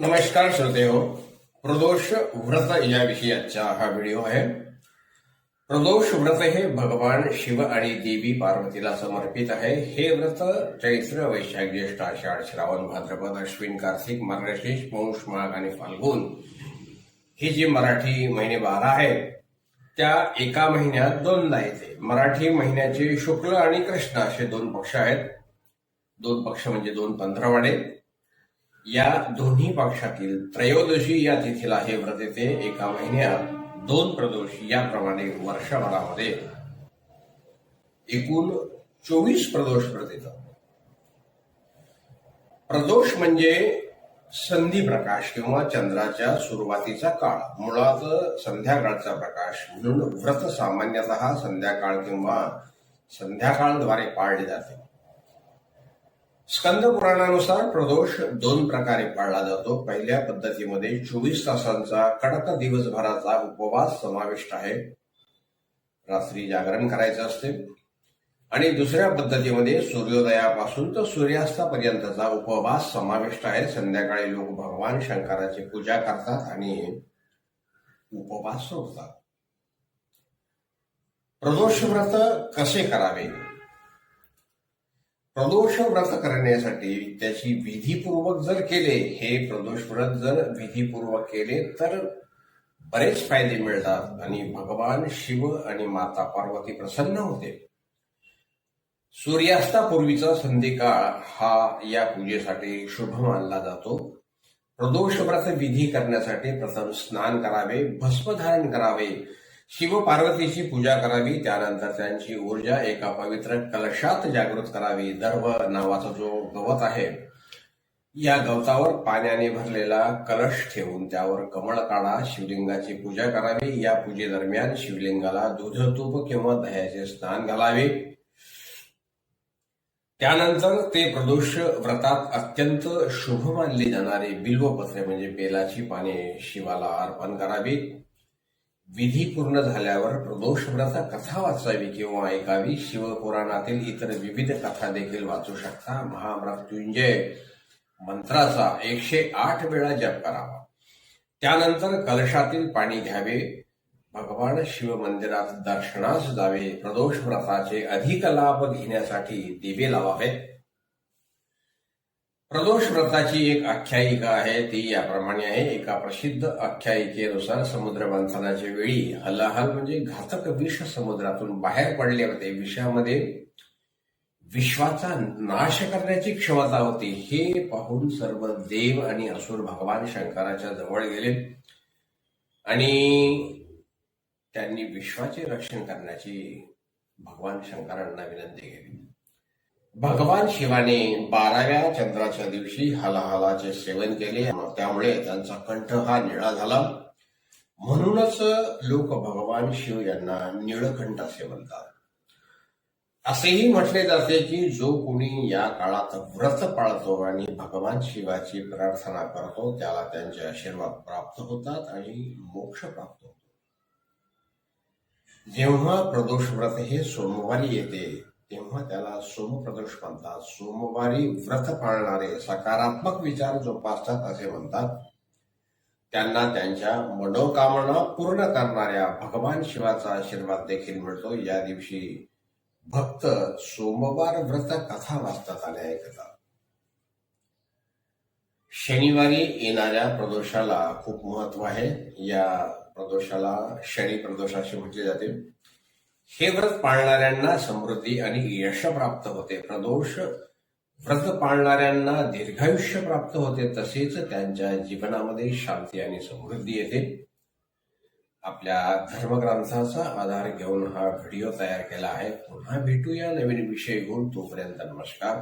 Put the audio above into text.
नमस्कार श्रोते हो प्रदोष व्रत या विषयाचा हा व्हिडिओ आहे. प्रदोष व्रत हे भगवान शिव आणि देवी पार्वतीला समर्पित आहे. हे व्रत चैत्र वैशाख ज्येष्ठ आषाढ श्रावण भाद्रपद अश्विन कार्तिक मार्गशीर्ष पौष माघ आणि फाल्गुन ही जी मराठी महिने बारा आहेत त्या एका महिन्यात दोनदा येते. मराठी महिन्याचे शुक्ल आणि कृष्ण असे दोन पक्ष आहेत. दोन पक्ष म्हणजे दोन पंधरवाडे. या दोन्ही पक्षातील त्रयोदशी या तिथीला हे व्रत येते. एका महिन्यात दोन प्रदोष याप्रमाणे वर्षभरामध्ये. एकूण चोवीस प्रदोष व्रत येतात प्रदोष म्हणजे संधी प्रकाश किंवा चंद्राच्या सुरुवातीचा काळ. मुळात संध्याकाळचा प्रकाश म्हणून व्रत सामान्यतः संध्याकाळ किंवा संध्याकाळद्वारे पाळले जाते. स्कंद पुराणानुसार प्रदोष दोन प्रकारे पाळला जातो. पहिल्या पद्धतीमध्ये चोवीस तासांचा कडक दिवसभराचा उपवास समाविष्ट आहे. रात्री जागरण करायचं असते. आणि दुसऱ्या पद्धतीमध्ये सूर्योदयापासून तर सूर्यास्तापर्यंतचा उपवास समाविष्ट आहे. संध्याकाळी लोक भगवान शंकराची पूजा करतात आणि उपवास सोडतात. प्रदोष व्रत कसे करावे? प्रदोष व्रत करण्यासाठी त्याची विधीपूर्वक जर केले हे प्रदोष व्रत जर विधीपूर्वक केले तर बरेच फायदे मिळतात आणि भगवान शिव आणि माता पार्वती प्रसन्न होते. सूर्यास्तापूर्वीचा संधिकाळ हा या पूजेसाठी शुभ मानला जातो. प्रदोष व्रत विधी करण्यासाठी प्रथम स्नान करावे भस्म धारण करावे शिव पार्वतीची पूजा करावी त्यानंतर त्यांची ऊर्जा एका पवित्र कलशात जागृत करावी. दर्भ नावाचा जो गवत आहे या गवतावर पाण्याने भरलेला कलश ठेवून त्यावर कमळ काढा शिवलिंगाची पूजा करावी. या पूजेदरम्यान शिवलिंगाला दूध तूप किंवा दह्याचे स्नान घालावे. त्यानंतर ते प्रदोष व्रतात अत्यंत शुभ मानले जाणारे बिल्वपत्रे म्हणजे बेलाची पाने शिवाला अर्पण करावी. विधी पूर्ण झाल्यावर प्रदोष व्रत कथा वाचावी किंवा ऐकावी शिवपुराणातील इतर विविध कथा देखील वाचू शकता. महामृत्युंजय मंत्राचा एकशे आठ वेळा जप करावा. त्यानंतर कलशातील पाणी घ्यावे. भगवान शिव मंदिरात दर्शनास जावे. प्रदोष व्रताचे अधिक लाभ घेण्यासाठी दिवे लावावेत. प्रदोष व्रताची एक आख्यायिका आहे ती याप्रमाणे आहे. एका प्रसिद्ध आख्यायिकेनुसार समुद्र मंथनाच्या वेळी हलाहल म्हणजे घातक विष समुद्रातून बाहेर पडले होते. विषामध्ये विश्वाचा नाश करण्याची क्षमता होती. हे पाहून सर्व देव आणि असुर भगवान शंकराच्या जवळ गेले आणि त्यांनी विश्वाचे रक्षण करण्याची भगवान शंकरांना विनंती केली. भगवान शिवाने बाराव्या चंद्राच्या दिवशी हलाहलाचे सेवन केले. त्यामुळे त्यांचा कंठ हा निळा झाला. म्हणूनच लोक भगवान शिव यांना निळकंठ असे म्हणतात असेही म्हटले जाते की जो कोणी या काळात व्रत पाळतो आणि भगवान शिवाची प्रार्थना करतो त्याला त्यांचे आशीर्वाद प्राप्त होतात आणि मोक्ष प्राप्त होतो. जेव्हा प्रदोष व्रत हे सोमवारी येते तेव्हा त्याला सोमप्रदोष म्हणतात सोमवारी व्रत पाळणारे सकारात्मक विचार जोपासतात असे म्हणतात. त्यांना त्यांच्या मनोकामना पूर्ण करणाऱ्या भगवान शिवाचा आशीर्वाद देखील मिळतो. या दिवशी भक्त सोमवार व्रत कथा वाचतात आणि ऐकतात. शनिवारी येणाऱ्या प्रदोषाला खूप महत्त्व आहे. या प्रदोषाला शनी प्रदोष असे म्हटले जाते. हे व्रत पाळणाऱ्यांना समृद्धी आणि यश प्राप्त होते. प्रदोष व्रत पाळणाऱ्यांना दीर्घायुष्य प्राप्त होते. तसेच त्यांच्या जीवनामध्ये शांती आणि समृद्धी येते. आपल्या धर्मग्रंथाचा आधार घेऊन हा व्हिडिओ तयार केला आहे. पुन्हा भेटूया नवीन विषय घेऊन. तोपर्यंत नमस्कार.